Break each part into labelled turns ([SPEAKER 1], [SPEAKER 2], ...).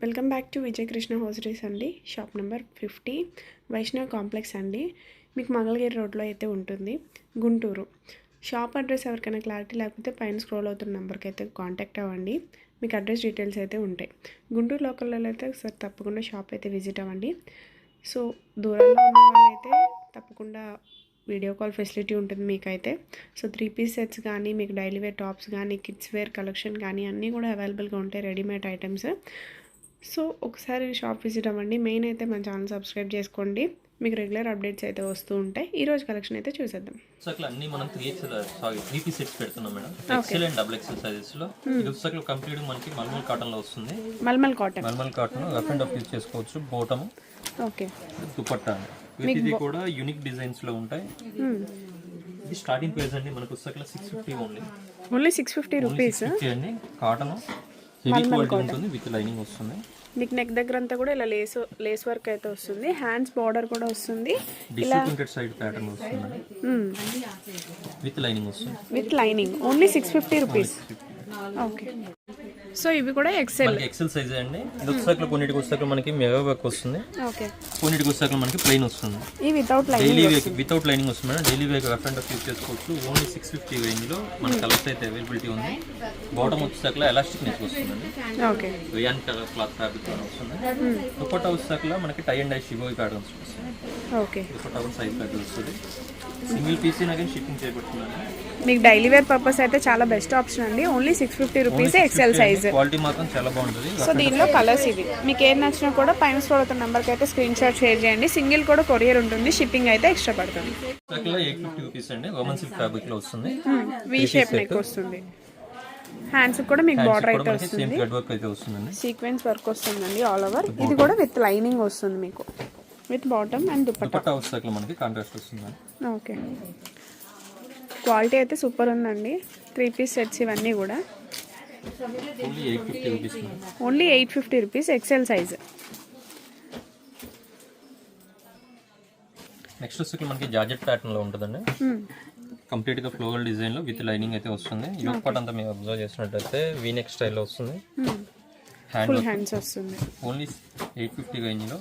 [SPEAKER 1] Welcome back to Vijayakrishna hosieries అండి. Shop number fifty. Vaishnav complex అండి. మీకు మంగళగిరి రోడ్లో అయితే ఉంటుంది. గుంటూరు. షాప్ అడ్రస్ ఎవరికైనా క్లారిటీ లేకపోతే పైన స్క్రోల్ అవుతున్న నెంబర్కి అయితే కాంటాక్ట్ అవ్వండి. మీకు అడ్రస్ డీటెయిల్స్ అయితే ఉంటాయి. గుంటూరు లోకల్లో అయితే ఒకసారి తప్పకుండా షాప్ అయితే విజిట్ అవ్వండి. సో దూరంలో ఉన్న వాళ్ళైతే తప్పకుండా వీడియో కాల్ ఫెసిలిటీ ఉంటుంది మీకైతే. సో త్రీ పీస్ సెట్స్ కానీ మీకు డైలీ వేర్ టాప్స్ కానీ కిడ్స్ వేర్ కలెక్షన్ కానీ అన్నీ కూడా అవైలబుల్గా ఉంటాయి రెడీమేడ్ ఐటమ్స్. సో ఒకసారి షాప్ విజిట్ అవ్వండి. మెయిన్ అయితే మన ఛానల్ సబ్స్క్రైబ్ చేసుకోండి. మీకు రెగ్యులర్ అప్డేట్స్ అయితే వస్తూ ఉంటాయి. ఈ రోజు కలెక్షన్ అయితే చూసేద్దాం.
[SPEAKER 2] పుస్తకాలు అన్ని మనం three XL sorry three piece sets పెడుతున్నాం madam. XL and double XL సైజెస్లో. ఇది పుస్తకాలు కంప్లీట్ మనకి మల్మల్ కాటన్లో వస్తుంది.
[SPEAKER 1] Mulmul cotton
[SPEAKER 2] mulmul cotton rough and off use చేసుకోవచ్చు. Bottom
[SPEAKER 1] okay
[SPEAKER 2] dupatta. ఇది కూడా యూనిక్ డిజైన్స్లో ఉంటాయి. ఇది స్టార్టింగ్ ప్రైస్ అండి. మనకు పుస్తకాలు six fifty only
[SPEAKER 1] only six fifty rupees
[SPEAKER 2] అండి. కాటన్ హెవీ క్వాలిటీ ఉంటుంది. విత్ లైనింగ్ వస్తుంది.
[SPEAKER 1] మీకు నెక్ దగ్గర అంతా కూడా ఇలా లేస్ లేస్ వర్క్ అయితే వస్తుంది. హ్యాండ్స్ బార్డర్ కూడా వస్తుంది.
[SPEAKER 2] సైడ్ ప్యాటర్న్ వస్తుంది. విత్ లైనింగ్ వస్తుంది.
[SPEAKER 1] With lining only six fifty rupees okay so ఇవి కూడా ఎక్సెల్
[SPEAKER 2] ఎక్సెల్ సైజ్ అండి. ఇది పుస్తకాలు కొన్నిటికి పుస్తకాలు మనకి మెగా వర్క్ వస్తుంది.
[SPEAKER 1] ఓకే
[SPEAKER 2] కొన్నిటికి పుస్తకాలు మనకి ప్లెయిన్ వస్తుంది.
[SPEAKER 1] ఈ without lining
[SPEAKER 2] daily wear without lining వస్తుంది madam. Daily wear rough and use చేసుకోవచ్చు. ఓన్లీ సిక్స్ ఫిఫ్టీ రేంజ్లో మన కలర్స్ అయితే అవైలబిలిటీ ఉంది. బాటమ్ వచ్చేసరికి ఎలాస్టిక్ నెక్ వస్తుందండి.
[SPEAKER 1] Okay
[SPEAKER 2] rayon colour cloth fabric వస్తుంది దుపట్టా వచ్చేసరికి మనకి tie and dye shibori patterns వస్తుంది.
[SPEAKER 1] ఓకే
[SPEAKER 2] దుపట్టా కూడా సైజ్ ప్యాటర్న్ వస్తుంది. సింగిల్ పీసీ నాకే షిప్పింగ్ చేయబడుతుందండి.
[SPEAKER 1] మీకు డైలీ వేర్ పర్పస్ అయితే చాలా బెస్ట్ ఆప్షన్ అండి. Only six fifty rupees XL size
[SPEAKER 2] quality మాత్రం చాలా బాగుంటుంది.
[SPEAKER 1] సో దీనిలో కలర్స్ ఇవి మీకు ఏం నచ్చినా కూడా పైన స్క్రోల్ అవుతున్న నెంబర్కి అయితే స్క్రీన్ షాట్ షేర్ చేయండి. సింగిల్ కూడా కొరియర్ ఉంటుంది. షిప్పింగ్ అయితే ఎక్స్ట్రా పడుతుంది.
[SPEAKER 2] ఎయిట్ ఫిఫ్టీ రూపీస్ అండి. రోమన్ సిల్క్ ఫ్యాబ్రిక్లో వస్తుంది.
[SPEAKER 1] వి షేప్ నెక్ వస్తుంది. హ్యాండ్స్ కూడా మీకు బార్డర్ అయితే వస్తుంది. సీక్వెన్స్ వర్క్ వస్తుందండి. ఆల్ ఓవర్ ఇది కూడా విత్ లైనింగ్ వస్తుంది మీకు. విత్ బాటమ్ అండ్ దుపట్టా
[SPEAKER 2] మనకి కాంట్రాస్ట్ వస్తుందండి.
[SPEAKER 1] ఓకే క్వాలిటీ అయితే సూపర్ ఉందండి. త్రీ పీస్ సెట్స్ ఇవన్నీ కూడా.
[SPEAKER 2] Only eight fifty rupees
[SPEAKER 1] only eight fifty rupees XL size
[SPEAKER 2] next వచ్చి మనకి జార్జెట్ ప్యాటర్న్లో ఉంటుందండి.
[SPEAKER 1] Hmm.
[SPEAKER 2] కంప్లీట్గా ఫ్లోరల్ డిజైన్లో విత్ లైనింగ్ అయితే వస్తుంది. యోగ్ పార్ట్ అంతా మీరు అబ్జర్వ్ చేసినట్టయితే వీనెక్ స్టైల్లో వస్తుంది. హ్యాండ్
[SPEAKER 1] ఫుల్ హ్యాండ్స్ వస్తుంది.
[SPEAKER 2] ఓన్లీ ఎయిట్ ఫిఫ్టీ రేంజ్లో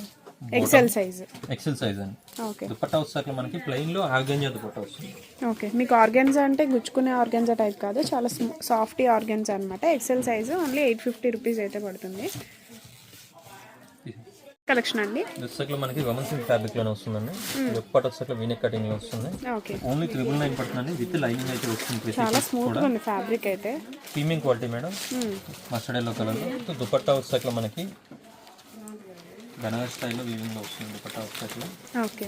[SPEAKER 1] ఎక్సెల్ సైజ్
[SPEAKER 2] ఎక్సెల్ సైజ్ అండి.
[SPEAKER 1] ఓకే
[SPEAKER 2] దుపట్టా వచ్చేసరికి మనకి ప్లెయిన్లో ఆర్గంజా దుపట్టా వస్తుంది.
[SPEAKER 1] ఓకే మీకు ఆర్గాన్జా అంటే గుచ్చుకునే ఆర్గాన్జా టైప్ కాదు చాలా సాఫ్ట్ ఆర్గాన్జా అనమాట XL size only eight fifty rupees అయితే పడుతుంది. కలెక్షన్ అండి?
[SPEAKER 2] దుస్తకులు మనకి వమన్ సిల్క్ ఫ్యాబ్రిక్లోనే వస్తుందండి. దుప్పట్ వచ్చేసరికి వీనెక్ కటింగ్లో వస్తుంది.
[SPEAKER 1] ఓకే
[SPEAKER 2] ఓన్లీ త్రిబుల్ నైన్ పడుతుందండి. విత్ లైనింగ్ అయితే వస్తుంది
[SPEAKER 1] చాలా స్మూత్గా ఉంది ఫ్యాబ్రిక్ అయితే.
[SPEAKER 2] Premium quality madam. Mustard yellow కలర్లో. దుపట్టా వచ్చేసరికి మనకి బనారస్ స్టైల్లో వీవింగ్ వస్తుంది దుపట్టా వచ్చేసరికి
[SPEAKER 1] ఓకే.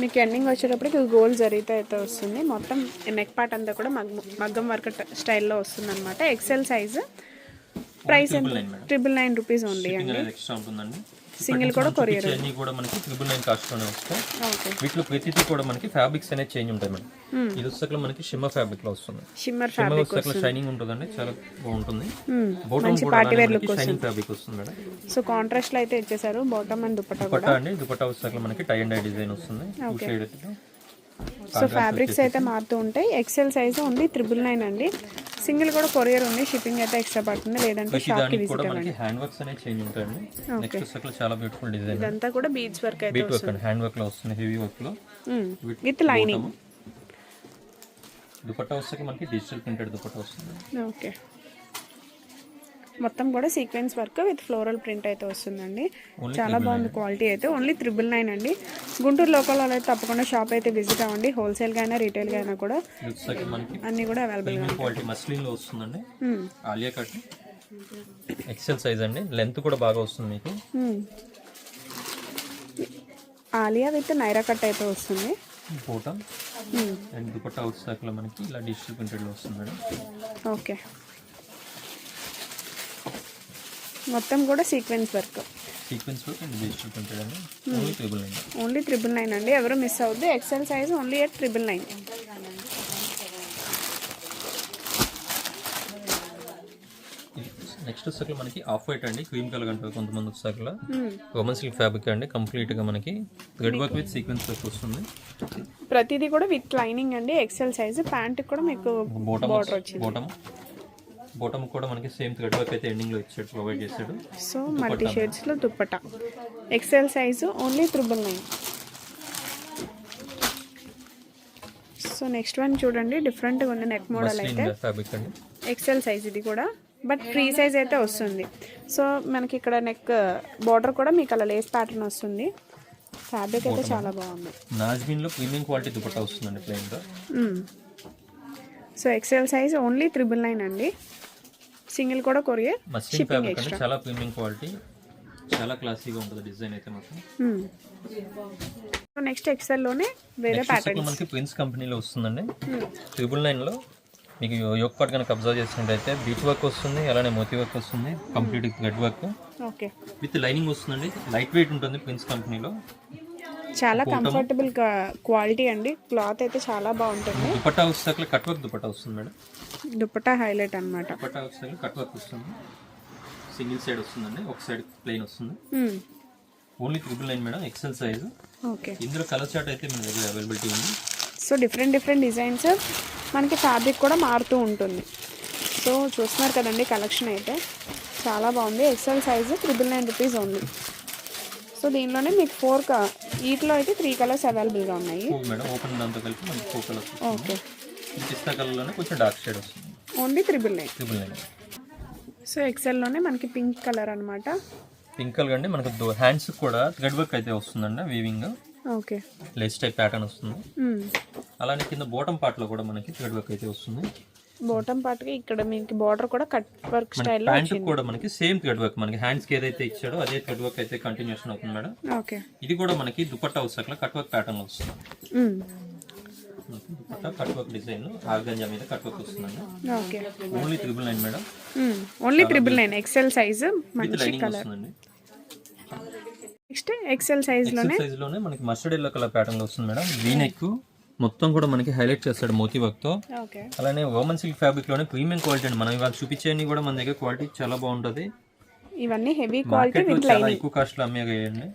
[SPEAKER 1] మీకు ఎండింగ్ వచ్చేటప్పటికి గోల్డ్ జరీతో అయితే వస్తుంది. మొత్తం నెక్ పార్ట్ అంతా కూడా మగ్గం మగ్గం వర్క్ స్టైల్లో వస్తుంది అనమాట XL size price
[SPEAKER 2] triple nine madam
[SPEAKER 1] triple nine rupees only
[SPEAKER 2] shipping అనేది ఎక్స్ట్రా ఉంటుందండి.
[SPEAKER 1] సింగిల్ కూడా కొరియర్
[SPEAKER 2] అన్ని కూడా మనకి ట్రిపుల్ నైన్ కాస్ట్లోనే వస్తాయి.
[SPEAKER 1] ఓకే.
[SPEAKER 2] వీటిలో ప్రతిదీ కూడా మనకి ఫ్యాబ్రిక్స్ అనేది చేంజ్ ఉంటాయి మేడం. ఇది వచ్చేసరికి మనకి షిమ్మర్ ఫ్యాబ్రిక్లో వస్తుంది
[SPEAKER 1] షిమ్మర్ ఫ్యాబ్రిక్
[SPEAKER 2] వచ్చేసరికి షైనింగ్ ఉంటుందండి చాలా బాగుంటుంది.
[SPEAKER 1] మ్మ్.
[SPEAKER 2] బోటం
[SPEAKER 1] మంచి
[SPEAKER 2] కూడా
[SPEAKER 1] పార్టీ వేర్
[SPEAKER 2] అలానే
[SPEAKER 1] లుక్
[SPEAKER 2] మనకి షైనింగ్ ఫ్యాబ్రిక్ వస్తుంది. మేడం.
[SPEAKER 1] సో కాంట్రాస్ట్లో అయితే ఇచ్చేసారు బాటమ్ అండ్ దుపట్టా కూడా.
[SPEAKER 2] అండి దుపట్టా వచ్చేసరికి మనకి టై అండ్ డిజైన్ వస్తుంది. టూ షేడ్
[SPEAKER 1] సో ఫ్యాబ్రిక్స్ అయితే మారుతూ ఉంటాయి. XL size only triple nine అండి. సింగిల్ కూడా కొరియర్ ఉంది షిప్పింగ్ అయితే ఎక్స్ట్రా పడుతుంది లేదంటే
[SPEAKER 2] షాప్కి
[SPEAKER 1] విజిట్ అవ్వండి.
[SPEAKER 2] హ్యాండ్ వర్క్స్ అనేవి చేంజ్ ఉంటాయండి. నెక్స్ట్ వచ్చేసరికి చాలా బ్యూటిఫుల్ డిజైన్
[SPEAKER 1] ఇదంతా కూడా బీచ్ వర్క్ అయితే
[SPEAKER 2] బీట్ వర్క్ హ్యాండ్ వర్క్లో వస్తుంది హెవీ వర్క్లో.
[SPEAKER 1] విత్ లైనింగ్
[SPEAKER 2] దుపట్టా వచ్చేసరికి మనకి డిజిటల్ ప్రింటెడ్ దుపట్టా వస్తుంది.
[SPEAKER 1] ఓకే. మొత్తం కూడా sequins work with floral print అయితే వస్తుందండి. చాలా బాగుంది క్వాలిటీ అయితే. ఓన్లీ త్రిబుల్ నైన్ అండి. గుంటూరు లోకల్ అయితే తప్పకుండా షాప్ అయితే విజిట్ అవ్వండి. హోల్సేల్గా అయినా రీటైల్గా అయినా కూడా అన్నీ కూడా అవైలబుల్గా
[SPEAKER 2] క్వాలిటీ వస్తుందండి. ఆలియా కట్ ఎక్సెల్ సైజ్ అండి. లెంత్ కూడా బాగా వస్తుంది మీకు.
[SPEAKER 1] ఆలియా విత్ నైరా కట్ అయితే వస్తుంది.
[SPEAKER 2] బోటం అండ్ దుపట్టా వచ్చేసరికి మనకి ఇలా డిజిటల్ ప్రింటెడ్లో వస్తుంది మేడం.
[SPEAKER 1] ఓకే మొత్తం కూడా sequins work.
[SPEAKER 2] Sequins work and digital printed అండి? ఓన్లీ టేబుల్ అండి
[SPEAKER 1] ఓన్లీ త్రిబుల్ నైన్ అండి. ఎవరు మిస్ అవ్వద్దు XL size only at triple nine
[SPEAKER 2] next వచ్చేసరికి మనకి ఆఫ్ వైట్ అండి. క్రీమ్ కలర్ అంటారు కొంతమంది వచ్చేసరికి రోమన్ సిల్క్ ఫ్యాబ్రిక్ అండి. కంప్లీట్గా మనకి thread work with sequins work వస్తుంది.
[SPEAKER 1] ప్రతిదీ కూడా విత్ లైనింగ్ అండి. ఎక్సెల్ సైజ్ ప్యాంట్ కూడా మీకు
[SPEAKER 2] బోటమ్ బోటమ్ బాటమ్ కూడా మనకి సేమ్ థ్రెడ్ వర్క్ అయితే ఎండింగ్లో ఇచ్చాడు ప్రొవైడ్ చేశాడు.
[SPEAKER 1] So multi షేడ్స్లో dupatta XL size only triple nine so next one చూడండి. డిఫరెంట్గా ఉంది నెక్ మోడల్ అయితే. ఎక్సెల్ సైజ్ ఇది కూడా. బట్ ఫ్రీ సైజ్ అయితే వస్తుంది. సో మనకి ఇక్కడ నెక్ బార్డర్ కూడా మీకు అలా లేస్ ప్యాటర్న్ వస్తుంది. ఫ్యాబ్రిక్ అయితే చాలా బాగుంది.
[SPEAKER 2] నాజ్బీన్లో ప్రీమియం క్వాలిటీ దుపట్టా వస్తుందండి ప్లెయిన్గా.
[SPEAKER 1] So XL size only triple nine అండి. సింగిల్ కూడా కొరియర్ షిప్పింగ్ ఎక్స్ట్రా
[SPEAKER 2] చాలా ప్రీమియం క్వాలిటీ చాలా క్లాసీగా ఉంటుంది డిజైన్ అయితే మాత్రం.
[SPEAKER 1] నెక్స్ట్ ఎక్సెల్లోనే వేరే
[SPEAKER 2] Next వచ్చేసి
[SPEAKER 1] ప్యాటర్న్స్
[SPEAKER 2] మనకి ప్రిన్స్ కంపెనీలో వస్తుందండి. ట్రిపుల్ నైన్లో మీకు యోక్ పాట్ కనుక అబ్జర్వ్ చేసినట్టయితే బీచ్ వర్క్ వస్తుంది అలానే మోతీ వర్క్ వస్తుంది complete thread work
[SPEAKER 1] okay
[SPEAKER 2] with lining వస్తుందండి. లైట్ వెయిట్ ఉంటుంది ప్రిన్స్ కంపెనీలో
[SPEAKER 1] చాలా కంఫర్టబుల్ క్వాలిటీ అండి. క్లాత్ అయితే చాలా బాగుంటుంది.
[SPEAKER 2] దుపట్టా వచ్చేసరికి కట్ వర్క్ దుపట్టా వస్తుంది మేడం.
[SPEAKER 1] దుప్పటా హైలైట్ అనమాట
[SPEAKER 2] దుపట్టా వచ్చేసరికి కట్ వర్క్ వస్తుంది. సింగిల్ సైడ్ వస్తుందండి. ఒక సైడ్ ప్లెయిన్ వస్తుంది. Only triple nine madam XL size
[SPEAKER 1] okay
[SPEAKER 2] ఇందులో కలర్ చార్ట్ అయితే మన దగ్గర అవైలబిలిటీ ఉంది.
[SPEAKER 1] సో డిఫరెంట్ డిఫరెంట్ డిజైన్స్ మనకి ఫ్యాబ్రిక్ కూడా మారుతూ ఉంటుంది. సో చూస్తున్నారు కదండి కలెక్షన్ అయితే. చాలా బాగుంది. XL size triple nine rupees only so దీనిలోనే మీకు ఫోర్ క వీటిలో అయితే త్రీ కలర్స్ అవైలబుల్గా ఉన్నాయి.
[SPEAKER 2] మేడం. ఓపెన్ దాంతో కలిపి మనకి ఫోర్ కలర్స్
[SPEAKER 1] ఓకే.
[SPEAKER 2] ఇది పిస్తా కలర్లోనే కొంచెం డార్క్ షేడ్ వస్తుంది.
[SPEAKER 1] Only triple nine.
[SPEAKER 2] Triple nine.
[SPEAKER 1] So ఎక్సెల్లోనే మనకి పింక్ కలర్ అనమాట
[SPEAKER 2] పింక్ కలర్ అండి మనకు హ్యాండ్స్ కూడా థ్రెడ్ వర్క్ అయితే వస్తుందండి weaving.
[SPEAKER 1] Okay.
[SPEAKER 2] Lace type pattern వస్తుంది. అలానే కింద బాటమ్ పార్ట్లో కూడా మనకి థ్రెడ్ వర్క్ అయితే వస్తుంది.
[SPEAKER 1] బాటమ్ పార్ట్కి ఇక్కడ మీకు బార్డర్ కూడా కట్ వర్క్ స్టైల్లో
[SPEAKER 2] ప్యాంట్ కూడా మనకి సేమ్ థ్రెడ్ వర్క్ మనకి హ్యాండ్స్కి ఏదైతే ఇచ్చాడో అదే థ్రెడ్ వర్క్ అయితే కంటిన్యూషన్ అవుతుంది మేడం.
[SPEAKER 1] ఓకే.
[SPEAKER 2] ఇది కూడా మనకి దుపట్టా వస్తాక కట్ వర్క్ ప్యాటర్న్ వస్తుంది. కట్ వర్క్ డిజైన్ ఆర్గంజా మీద కట్ వర్క్ వస్తుందండి.
[SPEAKER 1] Okay.
[SPEAKER 2] Only triple nine madam.
[SPEAKER 1] Only triple nine XL size మంచి కలర్ నెక్స్ట్ ఎక్సెల్ సైజ్లోనే
[SPEAKER 2] సైజ్లోనే? మనకి మస్టర్డ్ ఎల్లో కలర్ ప్యాటర్న్ వస్తుంది మేడం. వీ నెక్ మొత్తం కూడా మనకి హైలైట్ చేస్తాడు మోతీ వర్క్తో
[SPEAKER 1] ఓకే.
[SPEAKER 2] అలానే ఓమన్ సిల్క్ ఫ్యాబ్రిక్లోనే ప్రీమియం క్వాలిటీ అండి. మనం ఇవాళ చూపించేవి కూడా మన దగ్గర క్వాలిటీ చాలా బాగుంటది.
[SPEAKER 1] ఇవన్నీ హెవీ క్వాలిటీ
[SPEAKER 2] చాలా ఎక్కువ కాస్ట్లో అమ్మేయండి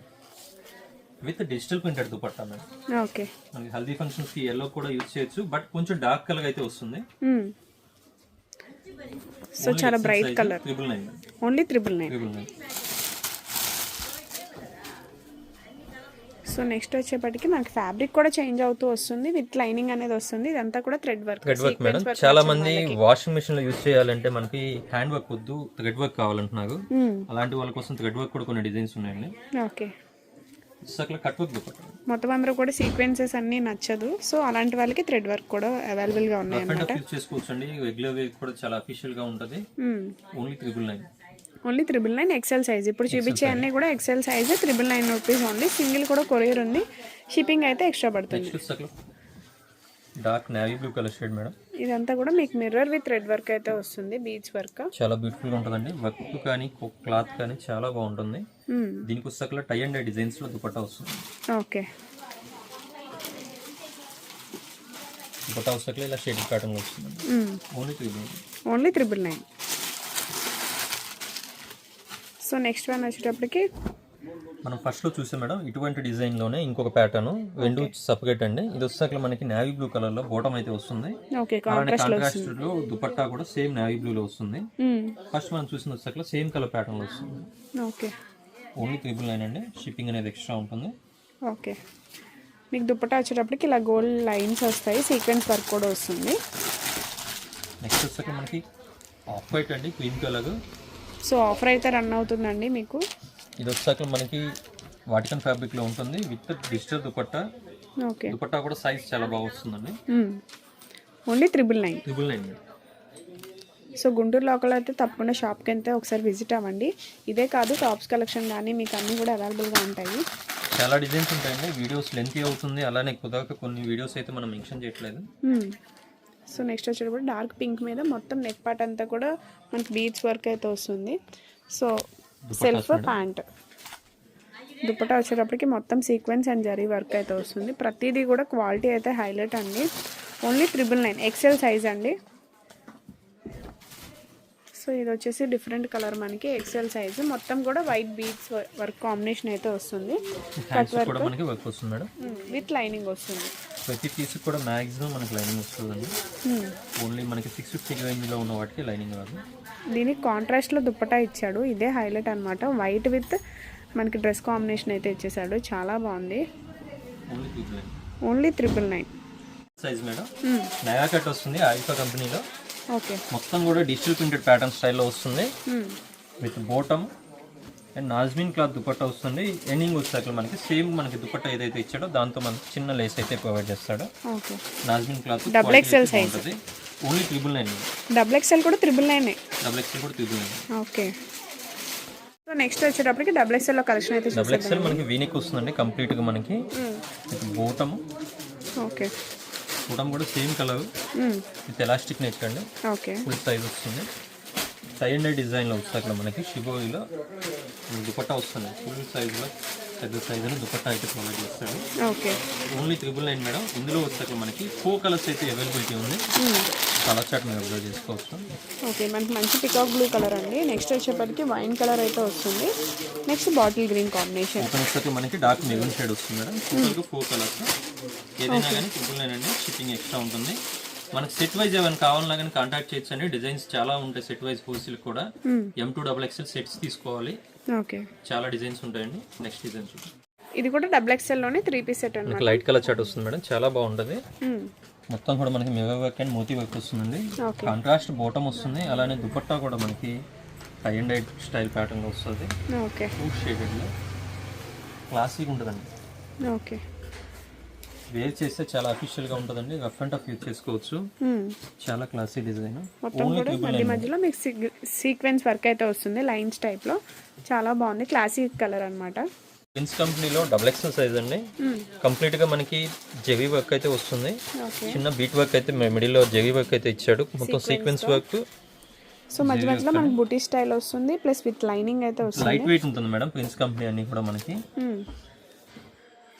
[SPEAKER 2] with digital printed dupatta madam.
[SPEAKER 1] Okay.
[SPEAKER 2] మనకి హల్దీ ఫంక్షన్స్కి ఎల్లో కూడా యూజ్ చేయొచ్చు. బట్ కొంచెం డార్క్ కలర్ అయితే వస్తుంది.
[SPEAKER 1] సో చాలా bright colour
[SPEAKER 2] triple nine
[SPEAKER 1] only triple nine
[SPEAKER 2] triple nine
[SPEAKER 1] so next వచ్చేప్పటికి మనకి ఫ్యాబ్రిక్ కూడా చేంజ్ అవుతూ వస్తుంది. విత్ లైనింగ్ అనేది వస్తుంది. ఇదంతా కూడా thread work
[SPEAKER 2] thread work madam. చాలా మంది వాషింగ్ మిషన్లో యూజ్ చేయాలంటే మనకి హ్యాండ్ వర్క్ వద్దు థ్రెడ్ వర్క్ కావాలంటున్నారు. అలాంటి వాళ్ళ కోసం థ్రెడ్ వర్క్ కూడా కొన్ని డిజైన్స్ ఉన్నాయండి.
[SPEAKER 1] ఓకే. మొత్తం అందరూ కూడా సీక్వెన్సెస్ అన్నీ నచ్చదు. సో అలాంటి వాళ్ళకి థ్రెడ్ వర్క్ కూడా అవైలబుల్గా ఉన్నాయి
[SPEAKER 2] రఫ్ అండ్ యూజ్ చేసుకోవచ్చు అండి రెగ్యులర్ కూడా చాలా అఫీషియల్గా ఉంటది. Only triple nine
[SPEAKER 1] only triple nine XL size. ఇప్పుడు చూపించే అన్నీ కూడా XL size triple nine rupees only. Single కూడా కొరియర్ ఉంది. షిప్పింగ్ అయితే ఎక్స్ట్రా పడుతుంది.
[SPEAKER 2] Dark navy blue colour shade madam
[SPEAKER 1] ఇదంతా కూడా మీకు మిర్రర్ విత్ థ్రెడ్ వర్క్ అయితే వస్తుంది బీచ్ వర్క్
[SPEAKER 2] చాలా బ్యూటిఫుల్గా ఉంటుందండి. వర్క్ కానీ క్లాత్ కానీ చాలా బాగుంటుంది. దీనికి వచ్చేసరికి టై అండ్ డిజైన్స్లో దుపట్టా వస్తుంది.
[SPEAKER 1] ఓకే
[SPEAKER 2] దుపట్టా వచ్చేసరికి ఇలా షేడ్ ప్యాటర్న్ వస్తుంది only triple
[SPEAKER 1] only triple nine so next one వచ్చేటప్పటికి
[SPEAKER 2] మనం ఫస్ట్లో చూసాం మేడం ఇటువంటి డిజైన్లోనే ఇంకొక ప్యాటర్న్ రెండు సపరేట్ అండి. ఇది వచ్చేసరికి మనకి నేవీ బ్లూ కలర్లో బాటమ్ అయితే వస్తుంది. కాంట్రాస్ట్లో దుపట్టా కూడా సేమ్ నేవీ బ్లూ లో వస్తుంది. ఫస్ట్ మనం చూసిన వచ్చేసరికి సేమ్ కలర్ ప్యాటర్న్లో వస్తుంది.
[SPEAKER 1] ఓకే
[SPEAKER 2] ఓన్లీ త్రిబుల్ నైన్ అండి. షిప్పింగ్ అనేది ఎక్స్ట్రా ఉంటుంది.
[SPEAKER 1] ఓకే మీకు దుప్పటా వచ్చేటప్పటికి ఇలా గోల్డ్ లైన్స్ వస్తాయి. సీక్వెన్స్ వర్క్ కూడా వస్తుంది.
[SPEAKER 2] నెక్స్ట్ వచ్చేసరికి మనకి ఆఫ్ వైట్ అండి క్రీమ్ కలర్
[SPEAKER 1] సో ఆఫర్ అయితే రన్ అవుతుందండి మీకు?
[SPEAKER 2] ఇది వచ్చాక మనకి వాటికన్ ఫ్యాబ్రిక్లో ఉంటుంది. With digital dupatta.
[SPEAKER 1] Okay.
[SPEAKER 2] Dupatta కూడా సైజ్ చాలా బాగా వస్తుందండి.
[SPEAKER 1] Only triple nine.
[SPEAKER 2] Triple nine
[SPEAKER 1] so Guntur local అయితే తప్పకుండా షాప్కి అయితే ఒకసారి విజిట్ అవ్వండి. ఇదే కాదు టాప్స్ కలెక్షన్ కానీ మీకు అన్నీ కూడా అవైలబుల్గా ఉంటాయి.
[SPEAKER 2] చాలా డిజైన్స్ ఉంటాయండి. వీడియోస్ లెంతీ అవుతుంది. అలానే కుదరక కొన్ని వీడియోస్ అయితే మనం మెన్షన్ చేయట్లేదు.
[SPEAKER 1] సో నెక్స్ట్ వచ్చేటప్పుడు డార్క్ పింక్ మీద మొత్తం నెక్ పార్ట్ అంతా కూడా మనకి బీచ్ వర్క్ అయితే వస్తుంది. సో సెల్ఫ్ ప్యాంట్ దుప్పటా వచ్చేటప్పటికి మొత్తం సీక్వెన్స్ అండ్ జరీ వర్క్ అయితే వస్తుంది. ప్రతిదీ కూడా క్వాలిటీ అయితే హైలైట్ అండి. Only triple nine XL size అండి. సో ఇది వచ్చేసి డిఫరెంట్ కలర్ మనకి ఎక్సెల్ సైజ్ మొత్తం కూడా వైట్ బీచ్ వర్క్ కాంబినేషన్ అయితే వస్తుంది.
[SPEAKER 2] మనకి వర్క్
[SPEAKER 1] విత్ లైనింగ్ వస్తుంది.
[SPEAKER 2] ప్రతి పీస్ కూడా మ్యాక్సిమం మనకి లైనింగ్ వస్తుందండి. ఓన్లీ మనకి సిక్స్ ఫిఫ్టీ రేంజ్లో ఉన్న వాటికి లైనింగ్ రాదు.
[SPEAKER 1] దీనికి కాంట్రాస్ట్లో దుప్పటా ఇచ్చాడు. ఇదే హైలైట్ అనమాట వైట్ విత్ మనకి డ్రెస్ కాంబినేషన్ అయితే ఇచ్చేసాడు. చాలా బాగుంది.
[SPEAKER 2] Only three line
[SPEAKER 1] only triple nine
[SPEAKER 2] size madam? నయా కట్ వస్తుంది ఆయిఫా కంపెనీలో
[SPEAKER 1] ఓకే
[SPEAKER 2] మొత్తం కూడా డిజిటల్ ప్రింటెడ్ ప్యాటర్న్ స్టైల్లో వస్తుంది. విత్ బోటమ్ అండ్ నాజ్మిన్ క్లాత్ దుపట్టా వస్తుంది. ఎండింగ్ వచ్చాక మనకి సేమ్ మనకి దుపట్టా ఏదైతే ఇచ్చాడో దాంతో మనకి చిన్న లేస్ అయితే ప్రొవైడ్ చేస్తాడు. నాజ్మిన్ క్లాత్
[SPEAKER 1] XL size.
[SPEAKER 2] ఉంటుంది only triple nine
[SPEAKER 1] double XL కూడా త్రిబుల్ నైన్
[SPEAKER 2] డబుల్ ఎక్స్ఎల్ కూడా triple nine
[SPEAKER 1] okay so next వచ్చేటప్పటికి డబుల్ ఎక్స్ఎల్లో కలెక్షన్ అయితే
[SPEAKER 2] డబుల్ ఎక్స్ఎల్ మనకి వీనిక్ వస్తుందండి. కంప్లీట్గా మనకి విత్ బోటమ్
[SPEAKER 1] ఓకే
[SPEAKER 2] బోటమ్ కూడా same colour with elastic neck అండి.
[SPEAKER 1] ఓకే
[SPEAKER 2] ఫుల్ సైజ్ వస్తుంది. సైడ్ అండ్ డిజైన్లో వస్తుంది అక్కడ మనకి షిబోయిలో దుపట్టా వస్తుంది. ఫుల్ సైజ్లో పెద్ద సైజులో దుపట్టా అయితే ప్రొవైడ్ చేస్తాడు
[SPEAKER 1] okay.
[SPEAKER 2] Only triple nine madam. ఇందులో వచ్చాక మనకి ఫోర్ కలర్స్ అయితే అవైలబిలిటీ ఉంది. కలర్ చార్ట్ మీరు అబ్జర్వ్ చేసుకోవచ్చు.
[SPEAKER 1] ఓకే మనకి మంచి పికాక్ బ్లూ కలర్ అండి. నెక్స్ట్ వచ్చేప్పటికి వైన్ కలర్ అయితే వస్తుంది. Next bottle green combination
[SPEAKER 2] open మనకి డార్క్ మెరూన్ షేడ్ వస్తుంది మేడం. ఫోర్ కలర్స్ ఏదైనా కానీ త్రిబుల్ నైన్ అండి. షిప్పింగ్ ఎక్స్ట్రా ఉంటుంది. మనకి సెట్ వైజ్ ఏమైనా కావాలన్నా కానీ కాంటాక్ట్ చేయొచ్చు అండి డిజైన్స్ చాలా ఉంటాయి సెట్ వైజ్ హోల్సేల్ కూడా. M to double XL sets తీసుకోవాలి.
[SPEAKER 1] ఓకే.
[SPEAKER 2] చాలా డిజైన్స్ ఉంటాయండి. నెక్స్ట్ డిజైన్
[SPEAKER 1] ఇది కూడా డబుల్ ఎక్స్ఎల్లోనే త్రీ పీస్ సెట్
[SPEAKER 2] మనకి లైట్ కలర్ చార్ట్ వస్తుంది మేడం. చాలా బాగుంటుంది. మొత్తం కూడా మనకి mega work and moti work వస్తుందండి.
[SPEAKER 1] ఓకే.
[SPEAKER 2] కాంట్రాస్ట్ బాటమ్ వస్తుంది. అలానే దుపట్టా కూడా మనకి tie and dye style pattern వస్తుంది.
[SPEAKER 1] ఓకే.
[SPEAKER 2] ఫుల్ షేడెడ్లో క్లాసిక్ ఉంటుందండి.
[SPEAKER 1] ఓకే.
[SPEAKER 2] వేర్ చేస్తే చాలా అఫీషియల్గా ఉంటుందండి. రఫ్ అండ్ టఫ్ యూజ్ చేసుకోవచ్చు. చాలా క్లాసీ డిజైన్
[SPEAKER 1] మొత్తం కూడా మధ్య మధ్యలో మీకు సీక్వెన్స్ వర్క్ అయితే వస్తుంది. లైన్స్ టైప్లో చాలా బాగుంది. క్లాసిక్ కలర్ అనమాట
[SPEAKER 2] ప్రిన్స్ కంపెనీలో డబుల్ ఎక్సెల్ సైజ్ అండి. కంప్లీట్గా మనకి జెవీ వర్క్ అయితే వస్తుంది. చిన్న బీట్ వర్క్ అయితే మిడిల్లో జెవీ వర్క్ అయితే ఇచ్చాడు. మొత్తం సీక్వెన్స్ వర్క్
[SPEAKER 1] సో మధ్య మధ్యలో మనకి బుటీ స్టైల్ వస్తుంది. ప్లస్ విత్ లైనింగ్ అయితే వస్తుంది.
[SPEAKER 2] లైట్ వెయిట్ ఉంటుంది మేడం. ప్రిన్స్ కంపెనీ అన్ని కూడా మనకి.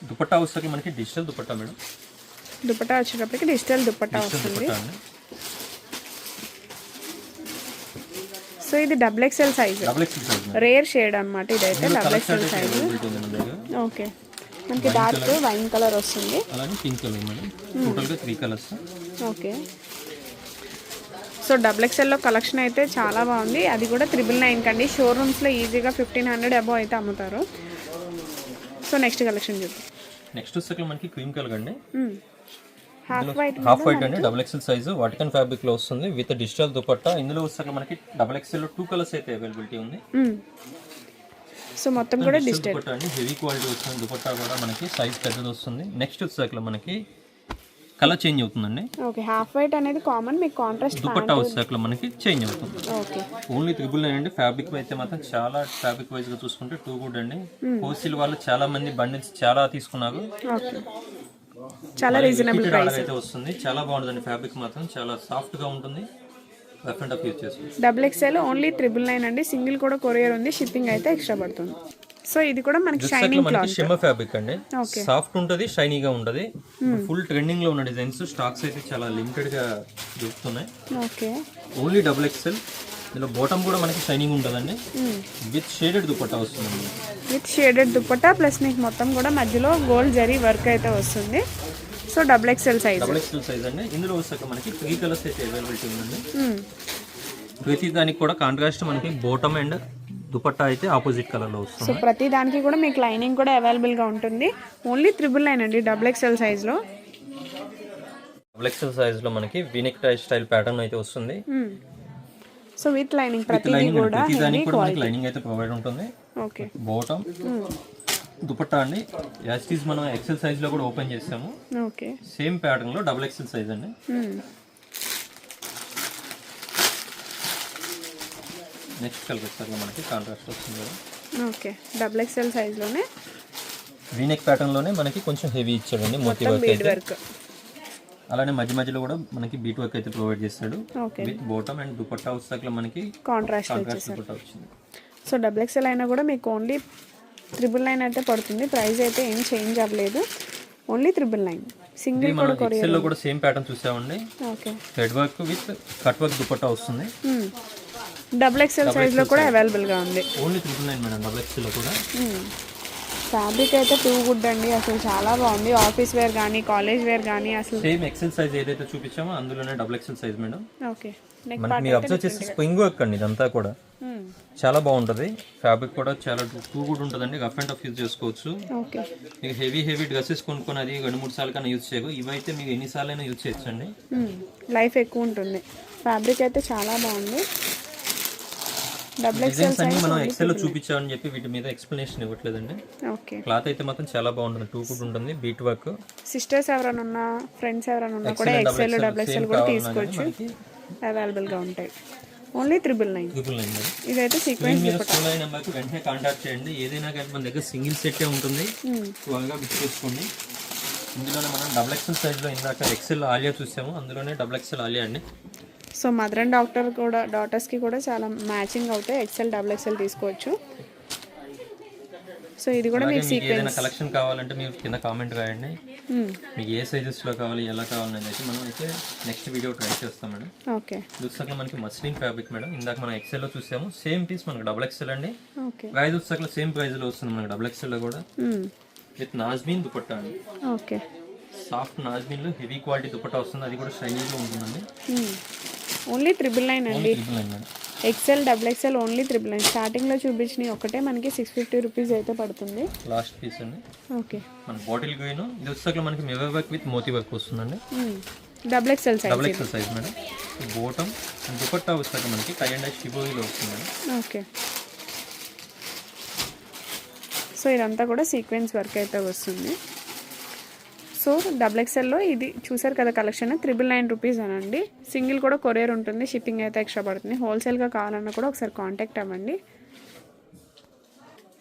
[SPEAKER 2] దుపట్టా వస్తాకి మనకి డిజిటల్ దుపట్టా మేడం.
[SPEAKER 1] దుపట్టా వచ్చేటప్పటికి డిజిటల్ దుపట్టా వస్తుంది. సో ఇది double XL size. Rare shade అనమాట ఇదైతే డబుల్ ఎక్స్ఎల్ సైజ్. ఓకే. మనకి డార్క్ వైన్ కలర్ వస్తుంది.
[SPEAKER 2] అలానే పింక్ కలర్ మేడం. టోటల్గా three colours.
[SPEAKER 1] Okay. So double ఎక్స్ఎల్లో collection అయితే చాలా బాగుంది. అది కూడా త్రిబుల్ నైన్ కండి షోరూమ్స్లో ఈజీగా ఫిఫ్టీన్ హండ్రెడ్ అబవ్ అయితే అమ్ముతారు. సో నెక్స్ట్ కలెక్షన్ చూద్దాం.
[SPEAKER 2] నెక్స్ట్ వచ్చేసరికి మనకి క్రీమ్ కలర్ అండి.
[SPEAKER 1] హాఫ్ వైట్
[SPEAKER 2] హాఫ్ వైట్ అండి డబుల్ ఎక్సెల్ సైజు వాటికన్ ఫ్యాబ్రిక్లో వస్తుంది విత్ డిజిటల్ దుపట్టా ఇందులో వచ్చాక మనకి డబుల్ ఎక్సెల్లో టూ కలర్స్ అయితే అవైలబిలిటీ ఉంది.
[SPEAKER 1] సో మొత్తం కూడా
[SPEAKER 2] డిజిటల్ దుపట్టా అండి హెవీ క్వాలిటీ వస్తుంది దుపట్టా కూడా మనకి సైజ్ పెద్దది వస్తుంది. నెక్స్ట్ వచ్చాక మనకి కలర్ చేంజ్ అవుతుందండి.
[SPEAKER 1] ఓకే హాఫ్ వైట్ అనేది కామన్ మీకు కాంట్రాస్ట్
[SPEAKER 2] దుపట్టా వచ్చాక మనకి చేంజ్ అవుతుంది.
[SPEAKER 1] ఓకే.
[SPEAKER 2] ఓన్లీ త్రిబుల్ నైన్ అండి ఫ్యాబ్రిక్ అయితే మాత్రం చాలా ఫ్యాబ్రిక్ వైజ్గా చూసుకుంటే టూ గుడ్ అండి. హోల్సేల్ వాళ్ళు చాలా మంది బండిల్స్ చాలా తీసుకున్నారు.
[SPEAKER 1] ఓకే. చాలా రీజనబుల్ ప్రైస్
[SPEAKER 2] అయితే వస్తుంది. చాలా బాగుంటుందండి ఫ్యాబ్రిక్ మాత్రం చాలా సాఫ్ట్గా ఉంటుంది.
[SPEAKER 1] Double XL only triple nine అండి సింగిల్ కూడా కొరియర్ ఉంది షిప్పింగ్ అయితే ఎక్స్ట్రా పడుతుంది. సో ఇది కూడా మనకి షైనింగ్
[SPEAKER 2] మనకి
[SPEAKER 1] క్లాత్
[SPEAKER 2] షిమ్మర్ ఫ్యాబ్రిక్ అండి. సాఫ్ట్ ఉంటది షైనీగా ఉంటది. ఫుల్ ట్రెండింగ్లో ఉన్న డిజైన్స్ స్టాక్స్ అయితే చాలా లిమిటెడ్గా దొరుకుతున్నాయి.
[SPEAKER 1] ఓకే
[SPEAKER 2] ఓన్లీ డబుల్ ఎక్స్ఎల్ ఇందులో బాటమ్ కూడా మనకి షైనింగ్ ఉంటుందండి. విత్ షేడెడ్ దుపట్టా వస్తుందండి.
[SPEAKER 1] విత్ షేడెడ్ దుప్పట్టా ప్లస్ మీకు మొత్తం కూడా మధ్యలో గోల్డ్ జరీ వర్క్ అయితే వస్తుంది. So double XL size
[SPEAKER 2] double XL size అండి. ఇందులో వచ్చాక మనకి త్రీ కలర్స్ అయితే అవైలబిలిటీ ఉందండి. ప్రతి దానికి కూడా కాంట్రాస్ట్ మనకి బాటమ్ అండ్ దుపట్టా అయితే ఆపోజిట్ కలర్లో
[SPEAKER 1] సో
[SPEAKER 2] వస్తుంది
[SPEAKER 1] ప్రతి దానికి కూడా మీకు లైనింగ్ కూడా అవైలబుల్గా ఉంటుంది. ఓన్లీ త్రిబుల్ నైన్ అండి డబుల్ ఎక్స్ఎల్ సైజ్లో
[SPEAKER 2] డబుల్ ఎక్స్ఎల్ సైజ్లో మనకి వీనెక్ టై స్టైల్ ప్యాటర్న్ అయితే వస్తుంది.
[SPEAKER 1] సో విత్ లైనింగ్ ప్రతిదీ కూడా
[SPEAKER 2] ప్రతి
[SPEAKER 1] హెవీ
[SPEAKER 2] దానికి కూడా మనకి లైనింగ్ అయితే ప్రొవైడ్ ఉంటుంది.
[SPEAKER 1] ఓకే.
[SPEAKER 2] బాటమ్ దుపట్టా అండి. యాస్టీస్ మనం ఎక్సెల్ సైజ్లో కూడా ఓపెన్ చేసాము
[SPEAKER 1] ఓకే.
[SPEAKER 2] సేమ్ ప్యాటర్న్లో డబుల్ ఎక్సెల్ సైజ్ అండి. నెక్స్ట్ కలర్ వచ్చాక మనకి కాంట్రాస్ట్ వస్తుంది కదా.
[SPEAKER 1] ఓకే డబుల్ ఎక్స్ఎల్ సైజ్లోనే
[SPEAKER 2] వీనెక్ ప్యాటర్న్లోనే మనకి కొంచెం హెవీ ఇచ్చాడండి మోతీ వర్క్ అయితే. అలానే మధ్య మధ్యలో కూడా మనకి బీట్ వర్క్ అయితే ప్రొవైడ్ చేస్తాడు.
[SPEAKER 1] Okay.
[SPEAKER 2] With bottom and dupatta వచ్చాక మనకి
[SPEAKER 1] కాంట్రాస్ట్
[SPEAKER 2] కాంట్రాస్ట్ దుపట్టా వచ్చింది.
[SPEAKER 1] సో డబుల్ ఎక్స్ఎల్ అయినా కూడా మీకు ఓన్లీ త్రిబుల్ నైన్ అయితే పడుతుంది. ప్రైస్ అయితే ఏం చేంజ్ అవ్వలేదు. ఓన్లీ త్రిబుల్ నైన్ సింగిల్
[SPEAKER 2] మనం ఎక్సెల్లో కూడా సేమ్ ప్యాటర్న్ చూసామండి.
[SPEAKER 1] Okay.
[SPEAKER 2] Thread work with cut work dupatta వస్తుంది.
[SPEAKER 1] డబుల్ ఎక్స్ఎల్ సైజ్లో కూడా అవైలబుల్గా ఉంది.
[SPEAKER 2] Only triple nine madam double ఎక్స్ఎల్లో కూడా?
[SPEAKER 1] ఫ్యాబ్రిక్ అయితే టూ గుడ్ అండి. అసలు చాలా బాగుంది. ఆఫీస్ వేర్ కానీ కాలేజ్ వేర్ కానీ అసలు
[SPEAKER 2] సేమ్ ఎక్సెల్ సైజ్ ఏదైతే చూపించామో అందులోనే double XL size madam
[SPEAKER 1] okay.
[SPEAKER 2] మనకి మీరు అబ్జర్వ్ చేస్తే స్ప్రింగ్ వర్క్ అండి ఇదంతా కూడా. చాలా బాగుంటుంది. ఫ్యాబ్రిక్ కూడా చాలా టూ గుడ్ ఉంటుందండి. రఫ్ అండ్ టఫ్ యూజ్ చేసుకోవచ్చు.
[SPEAKER 1] ఓకే.
[SPEAKER 2] మీకు హెవీ హెవీ డ్రెస్సెస్ కొనుక్కొని అది రెండు మూడు సార్లు కన్నా యూజ్ చేయకు. ఇవైతే మీకు ఎన్నిసార్లు అయినా యూజ్ చేయొచ్చండి.
[SPEAKER 1] లైఫ్ ఎక్కువ ఉంటుంది. ఫ్యాబ్రిక్ అయితే చాలా బాగుంది. ఎక్స్ఎల్
[SPEAKER 2] డిజైన్స్ అన్ని మనం ఎక్సెల్లో చూపించామని చెప్పి వీటి మీద ఎక్స్ప్లెనేషన్ ఇవ్వట్లేదండి.
[SPEAKER 1] ఓకే.
[SPEAKER 2] క్లాత్ అయితే మాత్రం చాలా బాగుంటుంది. టూ గుడ్ ఉంటుంది. బీట్ వర్క్
[SPEAKER 1] సిస్టర్స్ ఎవరైనా ఉన్నా ఫ్రెండ్స్ ఎవరైనా ఉన్నా కూడా ఎక్సెల్ డబుల్ ఎక్స్ఎల్ కూడా తీసుకోవచ్చు. అవైలబుల్గా ఉంటాయి. Only triple nine
[SPEAKER 2] triple nine
[SPEAKER 1] ఇదైతే సీక్వెన్స్
[SPEAKER 2] నెంబర్కి వెంటనే కాంటాక్ట్ చేయండి. ఏదైనా కానీ మన దగ్గర సింగిల్ సెట్టే ఉంటుంది. త్వరగా బుక్ చేసుకోండి. ఇందులోనే మనం డబుల్ ఎక్సెల్ సైజ్లో ఇందాక ఎక్సెల్ ఆలియా చూసాము. అందులోనే డబుల్ ఎక్సెల్ ఆలియా అండి.
[SPEAKER 1] సో మదర్ అండ్ డాక్టర్ కూడా డాటర్స్కి కూడా చాలా మ్యాచింగ్ అవుతాయి. ఎక్సెల్ డబుల్ ఎక్సెల్ తీసుకోవచ్చు. సో ఇది కూడా మీకు
[SPEAKER 2] ఏదైనా కలెక్షన్ కావాలంటే మీరు కింద కామెంట్ రాయండి. మీకు ఏ సైజెస్లో కావాలి ఎలా కావాలని అయితే మనం అయితే నెక్స్ట్ వీడియో ట్రై చేస్తాం మేడం.
[SPEAKER 1] ఓకే.
[SPEAKER 2] దుస్తకలో మనకి మస్లిన్ ఫ్యాబ్రిక్ మేడం. ఇందాక మనం ఎక్సెల్లో చూసాము. సేమ్ పీస్ మనకి డబుల్ ఎక్సెల్ అండి.
[SPEAKER 1] ఓకే.
[SPEAKER 2] ప్రైస్ దుస్తకలో సేమ్ ప్రైస్లో వస్తుంది మనకి డబుల్ ఎక్సెల్లో కూడా. విత్ నాజ్మీన్ దుపట్టా అండి.
[SPEAKER 1] ఓకే.
[SPEAKER 2] సాఫ్ట్ నాజ్మీన్లో హెవీ క్వాలిటీ దుపట్టా వస్తుంది. అది కూడా షైనీగా ఉంటుందండి.
[SPEAKER 1] ఓన్లీ నైన్ అండి.
[SPEAKER 2] Triple nine madam.
[SPEAKER 1] XL double XL only triple nine స్టార్టింగ్లో చూపించినవి ఒకటే మనకి సిక్స్ ఫిఫ్టీ రూపీస్ అయితే పడుతుంది.
[SPEAKER 2] లాస్ట్ పీస్ అండి.
[SPEAKER 1] ఓకే.
[SPEAKER 2] మన బాటిల్ గ్రీన్ ఇది వచ్చేసరికి మనకి మిర్రర్ వర్క్ విత్ మోతీ వర్క్ వస్తుందండి.
[SPEAKER 1] Double XL size
[SPEAKER 2] double XL size madam. Bottom dupatta వచ్చాక మనకి టై అండ్ షిబోయిలో వస్తుందండి
[SPEAKER 1] ఓకే. సో ఇదంతా కూడా సీక్వెన్స్ వర్క్ అయితే వస్తుంది. సో డబుల్ ఎక్స్ఎల్లో ఇది చూసారు కదా కలెక్షన్ త్రిబుల్ నైన్ రూపీస్ అనండి. సింగిల్ కూడా కొరియర్ ఉంటుంది షిప్పింగ్ అయితే ఎక్స్ట్రా పడుతుంది. హోల్సేల్గా కావాలన్నా కూడా ఒకసారి కాంటాక్ట్ అవ్వండి.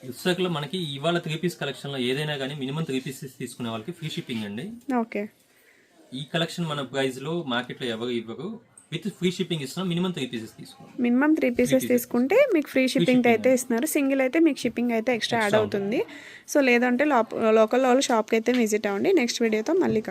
[SPEAKER 2] ఇసుకలో మనకి ఇవాళ త్రీ పీస్ కలెక్షన్లో ఏదైనా కానీ మినిమం త్రీ పీసెస్ తీసుకునే వాళ్ళకి ఫ్రీ షిప్పింగ్ అండి.
[SPEAKER 1] ఓకే.
[SPEAKER 2] ఈ కలెక్షన్ మన ప్రైస్లో మార్కెట్లో ఎవరు ఇవ్వరు. విత్ ఫ్రీ షిప్పింగ్ ఇస్తున్నాం మినిమం త్రీ పీసెస్ తీసుకోవాలి
[SPEAKER 1] మినిమం త్రీ పీసెస్ తీసుకుంటే మీకు ఫ్రీ షిప్పింగ్ అయితే ఇస్తున్నారు. సింగిల్ అయితే మీకు షిప్పింగ్ అయితే ఎక్స్ట్రా యాడ్ అవుతుంది. సో లేదంటే లోకల్ వాళ్ళు షాప్కి అయితే విజిట్ అవ్వండి. నెక్స్ట్ వీడియోతో మళ్ళీ కలుద్దాం.